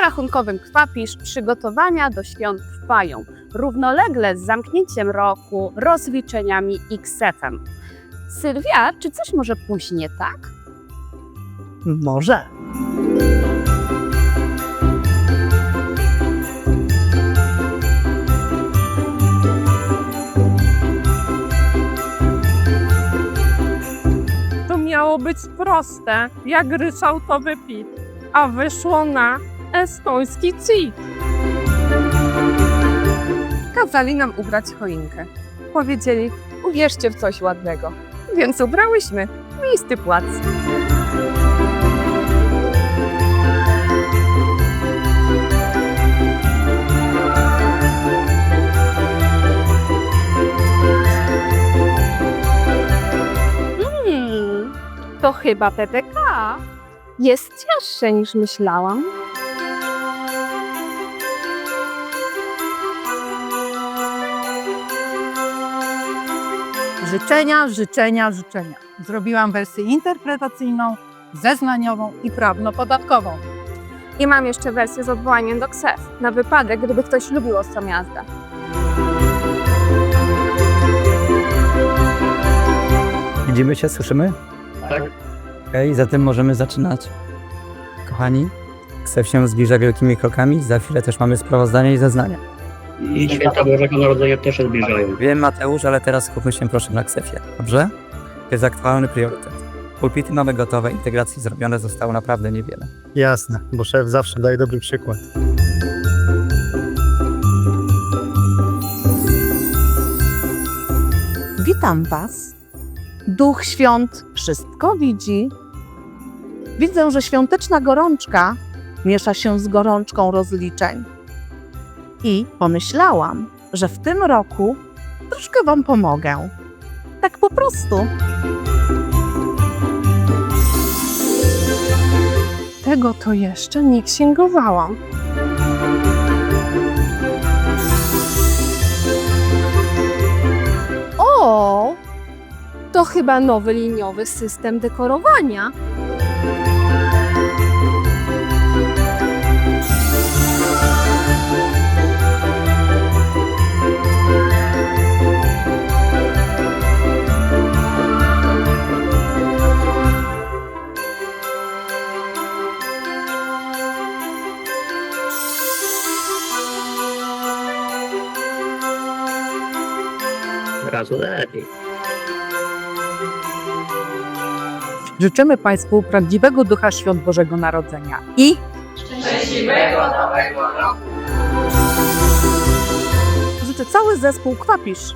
rachunkowym Kwapisz przygotowania do świąt trwają, równolegle z zamknięciem roku, rozliczeniami i ksefem. Sylwia, czy coś może pójść nie tak? Może. To miało być proste, jak ryszałtowy pit, a wyszło na estoński cik. Kazali nam ubrać choinkę. Powiedzieli, uwierzcie w coś ładnego. Więc ubrałyśmy misty płac. Hmm, to chyba PPK. Jest cięższe niż myślałam. Życzenia, życzenia, życzenia. Zrobiłam wersję interpretacyjną, zeznaniową i prawno-podatkową. I mam jeszcze wersję z odwołaniem do KSEF, na wypadek, gdyby ktoś lubił ostrą jazdę. Widzimy się, słyszymy? Tak. Okej, zatem możemy zaczynać. Kochani, Ksef się zbliża wielkimi krokami, za chwilę też mamy sprawozdania i zeznania. I święta Bożego Narodzenia też się zbliżają. Wiem Mateusz, ale teraz skupmy się proszę na Ksefie, dobrze? To jest aktualny priorytet. Pulpity mamy gotowe, integracji zrobione zostało naprawdę niewiele. Jasne, bo szef zawsze daje dobry przykład. Witam Was. Duch Świąt wszystko widzi. Widzę, że świąteczna gorączka miesza się z gorączką rozliczeń. I pomyślałam, że w tym roku troszkę Wam pomogę. Tak po prostu. Tego to jeszcze nie księgowałam. O, to chyba nowy liniowy system dekorowania. Razu lepiej. Życzymy Państwu prawdziwego ducha świąt Bożego Narodzenia i szczęśliwego nowego roku. Życzę cały zespół Kwapisz.